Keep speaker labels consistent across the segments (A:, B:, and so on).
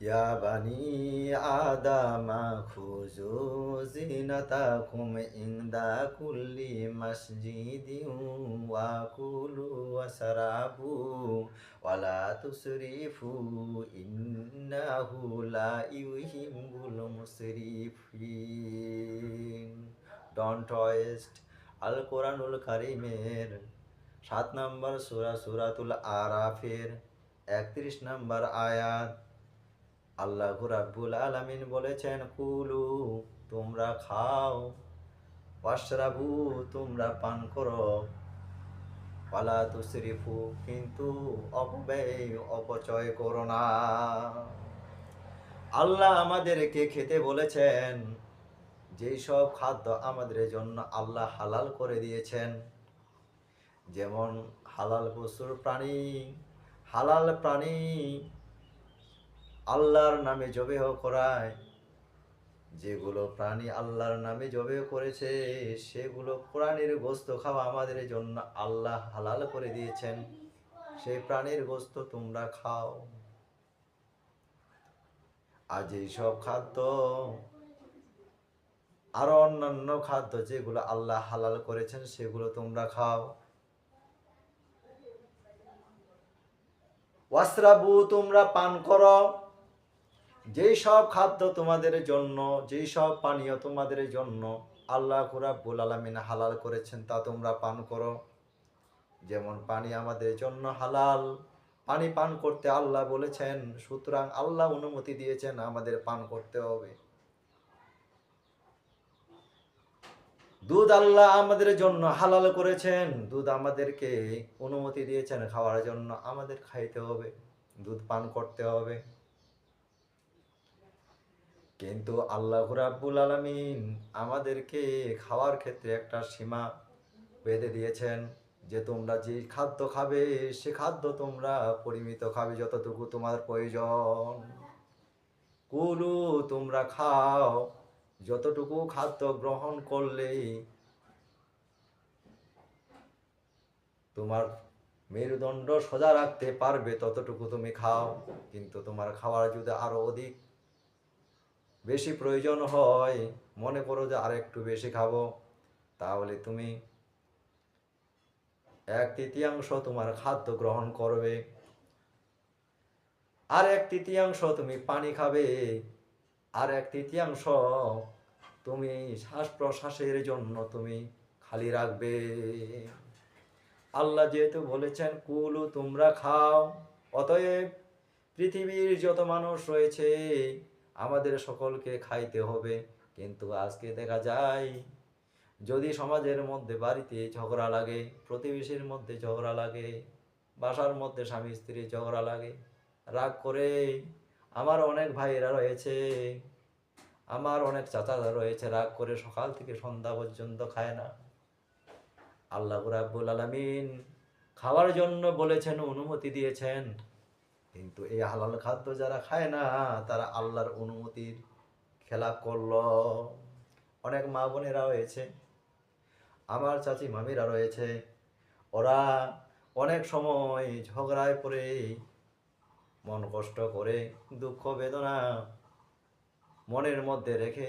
A: يا بني آدم خذوا زينتكم عند كل مسجد وكلوا واشربوا ولا تسرفوا إنه لا يحب المسرفين Don't waste আল কোরআনুল কারিমের সাত নম্বর সুরা সুরাতুল আরাফের একত্রিশ নম্বর আয়াত আল্লাহ রাব্বুল আলামিন বলেছেন, কুলু, তোমরা খাও। ওয়াশরাবু, তোমরা পান করো। পালা তুসরিফু কিন্তু অপব্যয়, অপচয় করো না। আল্লাহ আমাদেরকে খেতে বলেছেন, যেই সব খাদ্য আমাদের জন্য আল্লাহ হালাল করে দিয়েছেন, যেমন হালাল পশুর প্রাণী, হালাল প্রাণী আল্লাহর নামে জবেহ করায়। যেগুলো প্রাণী আল্লাহর নামে জবেহ করেছে, সেগুলো প্রাণীর গোস্ত খাওয়া আমাদের জন্য আল্লাহ হালাল করে দিয়েছেন। সেই প্রাণীর গোস্ত তোমরা খাও। যেই সব খাদ্য, আরও অন্যান্য খাদ্য যেগুলো আল্লাহ হালাল করেছেন, সেগুলো তোমরা খাও। ওয়াসরাবু তোমরা পান করো। যেই সব খাদ্য তোমাদের জন্য, যেই সব পানীয় তোমাদের জন্য আল্লাহ রাব্বুল আলামিন হালাল করেছেন, তা তোমরা পান করো। যেমন পানি আমাদের জন্য হালাল। পানি পান করতে আল্লাহ বলেছেন, সুতরাং আল্লাহ অনুমতি দিয়েছেন আমাদের পান করতে হবে। দুধ আল্লাহ আমাদের জন্য হালাল করেছেন। দুধ আমাদেরকে অনুমতি দিয়েছেন, খাওয়ার জন্য আমাদের খাইতে হবে। দুধ পান করতে হবে। কিন্তু আল্লাহ রাব্বুল আলামিন আমাদেরকে খাওয়ার ক্ষেত্রে একটা সীমা বেঁধে দিয়েছেন যে তোমরা যে খাদ্য খাবে, সে খাদ্য তোমরা পরিমিত খাবে যতটুকু তোমার প্রয়োজন। কুলু, তোমরা খাও। যতটুকু খাদ্য গ্রহণ করলেই তোমার মেরুদণ্ড সোজা রাখতে পারবে, ততটুকু তুমি খাও। কিন্তু তোমার খাওয়ার যদি আরও অধিক বেশি প্রয়োজন হয়, মনে করো যে আর একটু বেশি খাব, তাহলে তুমি এক তৃতীয়াংশ তোমার খাদ্য গ্রহণ করবে। আর এক তৃতীয়াংশ তুমি পানি খাবে, আর এক তৃতীয়াংশ তুমি শ্বাস প্রশ্বাসের জন্য তুমি খালি রাখবে। আল্লাহ যেহেতু বলেছেন, কুলু তোমরা খাও, অতএব পৃথিবীর যত মানুষ রয়েছে আমাদের সকলকে খাইতে হবে। কিন্তু আজকে দেখা যায়, যদি সমাজের মধ্যে বাড়িতে ঝগড়া লাগে, প্রতিবেশীর মধ্যে ঝগড়া লাগে, বাসার মধ্যে স্বামী স্ত্রী ঝগড়া লাগে, রাগ করে আমার অনেক ভাইয়েরা রয়েছে, আমার অনেক চাচারা রয়েছে, রাগ করে সকাল থেকে সন্ধ্যা পর্যন্ত খায় না। আল্লাহ রাব্বুল আলামিন খাওয়ার জন্য বলেছেন, অনুমতি দিয়েছেন। কিন্তু এই হালাল খাদ্য যারা খায় না, তারা আল্লাহর অনুমতির খেলা করল। অনেক মা বোনেরা রয়েছে, আমার চাচি মামিরা রয়েছে, ওরা অনেক সময় ঝগড়ায় পড়ে, মন কষ্ট করে, দুঃখ বেদনা মনের মধ্যে রেখে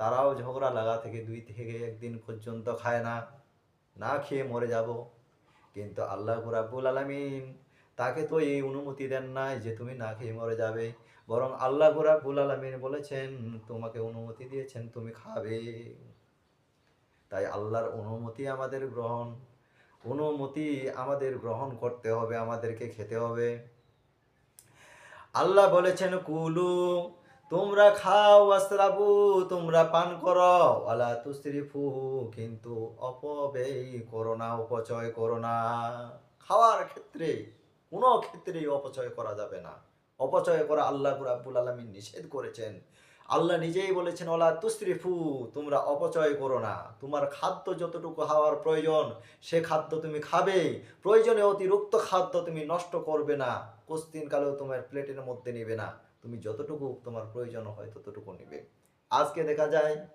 A: তারাও ঝগড়া লাগা থেকে দুই থেকে একদিন পর্যন্ত খায় না না খেয়ে মরে যাব। কিন্তু আল্লাহ রাব্বুল আলামিন তাকে তো এই অনুমতি দেন নাই যে তুমি না খেয়ে মরে যাবে। বরং আল্লাহ রাব্বুল আলামিন বলেছেন, তোমাকে অনুমতি দিয়েছেন, তুমি খাবে। তাই আল্লাহর অনুমতি আমাদের গ্রহণ। অনুমতি আমাদের গ্রহণ করতে হবে, আমাদেরকে খেতে হবে। আল্লাহ বলেছেন, কুলু, তোমরা খাও, আস্রাবু, তোমরা পান করো। ওয়ালা তুসরিফু কিন্তু অপব্যয় করো না, অপচয় করো না। খাওয়ার ক্ষেত্রে কোনো ক্ষেত্রেই অপচয় করা যাবে না। অপচয় করা আল্লাহ রাব্বুল আলামিন নিষেধ করেছেন। আল্লাহ নিজেই বলেছেন ওলা তুসরিফু, তোমরা অপচয় করো না। তোমার খাদ্য যতটুকু হওয়ার প্রয়োজন, সে খাদ্য তুমি খাবে। প্রয়োজনে অতিরিক্ত খাদ্য তুমি নষ্ট করবে না। কোস্তিন কালেও তোমার প্লেটের মধ্যে নেবে না। তুমি যতটুকু তোমার প্রয়োজন হয় ততটুকু নেবে। আজকে দেখা যায়,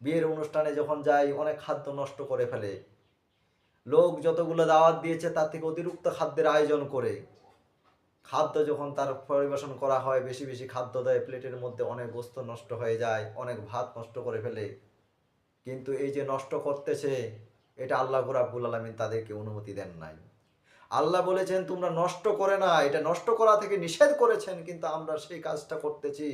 A: বিয়ের অনুষ্ঠানে যখন যাই, অনেক খাদ্য নষ্ট করে ফেলে। লোক যতগুলো দাওয়াত দিয়েছে, তার থেকে অতিরিক্ত খাদ্যের আয়োজন করে। খাদ্য যখন তার পরিবেশন করা হয়, বেশি বেশি খাদ্য দেয়, প্লেটের মধ্যে অনেক বস্তু নষ্ট হয়ে যায়, অনেক ভাত নষ্ট করে ফেলে। কিন্তু এই যে নষ্ট করতেছে, এটা আল্লাহ রাব্বুল আলমিন তাদেরকে অনুমতি দেন নাই। আল্লাহ বলেছেন, তোমরা নষ্ট করে না, এটা নষ্ট করা থেকে নিষেধ করেছেন, কিন্তু আমরা সেই কাজটা করতেছি।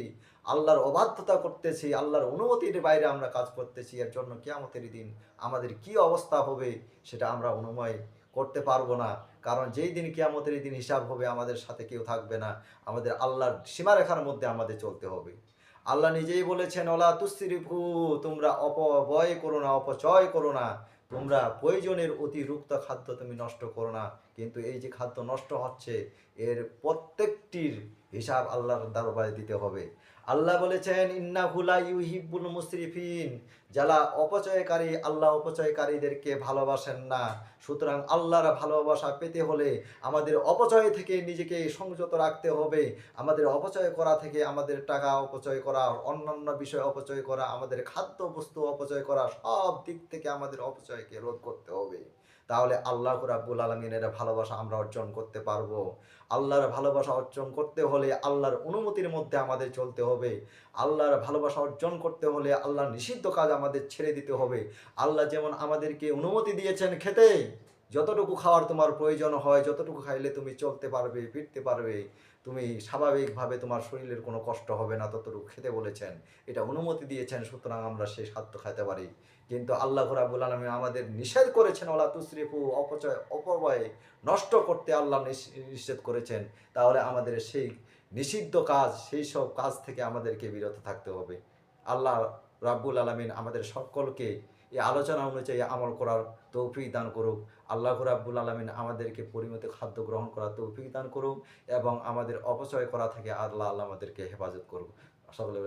A: আল্লাহর অবাধ্যতা করতেছি, আল্লাহর অনুমতির বাইরে আমরা কাজ করতেছি, এর জন্য কিয়ামতের দিন আমাদের কি অবস্থা হবে, সেটা আমরা অনুময় করতে পারব না। কারণ যেই দিন কিয়ামতের দিন হিসাব হবে, আমাদের সাথে কেউ থাকবে না। আমাদের আল্লাহর সীমারেখার মধ্যে আমাদের চলতে হবে। আল্লাহ নিজেই বলেছেন, ওলা তুসরিফু, তোমরা অপব্যয় করো না, অপচয় করো না। তোমরা প্রয়োজনের অতিরিক্ত খাদ্য তুমি নষ্ট করো না। কিন্তু এই যে খাদ্য নষ্ট হচ্ছে, এর প্রত্যেকটির হিসাব আল্লাহর দরবারে দিতে হবে। আল্লাহ বলেছেন ইন্না হুলা ইউহিব্বুল মুসরিফিন যারা অপচয়কারী, আল্লাহ অপচয়কারীদেরকে ভালোবাসেন না। সুতরাং আল্লাহর ভালোবাসা পেতে হলে আমাদের অপচয় থেকে নিজেকে সংযত রাখতে হবে। আমাদের অপচয় করা থেকে আমাদের টাকা অপচয় করা, অন্যান্য বিষয় অপচয় করা, আমাদের খাদ্য বস্তু অপচয় করা, সব দিক থেকে আমাদের অপচয়কে রোধ করতে হবে। তাহলে আল্লাহ রাব্বুল আলমিনের ভালোবাসা আমরা অর্জন করতে পারব। আল্লাহর ভালোবাসা অর্জন করতে হলে আল্লাহর অনুমতির মধ্যে আমাদের চলতে হবে। আল্লাহর ভালোবাসা অর্জন করতে হলে আল্লাহর নিষিদ্ধ কাজ আমাদের ছেড়ে দিতে হবে। আল্লাহ যেমন আমাদেরকে অনুমতি দিয়েছেন খেতে যতটুকু খাওয়ার তোমার প্রয়োজন হয়, যতটুকু খাইলে তুমি চলতে পারবে, ফিরতে পারবে, তুমি স্বাভাবিকভাবে তোমার শরীরের কোনো কষ্ট হবে না ততটুকু খেতে বলেছেন। এটা অনুমতি দিয়েছেন, সুতরাং আমরা সেই খাদ্য খাইতে পারি। কিন্তু আল্লাহ রাবুল আলমী আমাদের নিষেধ করেছেন ওলা তুসরিফু অপচয়, অপব্যয় নষ্ট করতে আল্লাহ নিষ- নিষেধ করেছেন। তাহলে আমাদের সেই নিষিদ্ধ কাজ, সেই সব কাজ থেকে আমাদেরকে বিরত থাকতে হবে। আল্লাহ রাব্বুল আলমিন আমাদের সকলকে এই আলোচনা অনুযায়ী আমল করার তৌফিক দান করুক। আল্লাহ রাব্বুল আলমিন আমাদেরকে পরিমিত খাদ্য গ্রহণ করার তৌফিক দান করুক এবং আমাদের অপচয় করা থেকে আল্লাহ আল্লাহ আমাদেরকে হেফাজত করুক। সকলে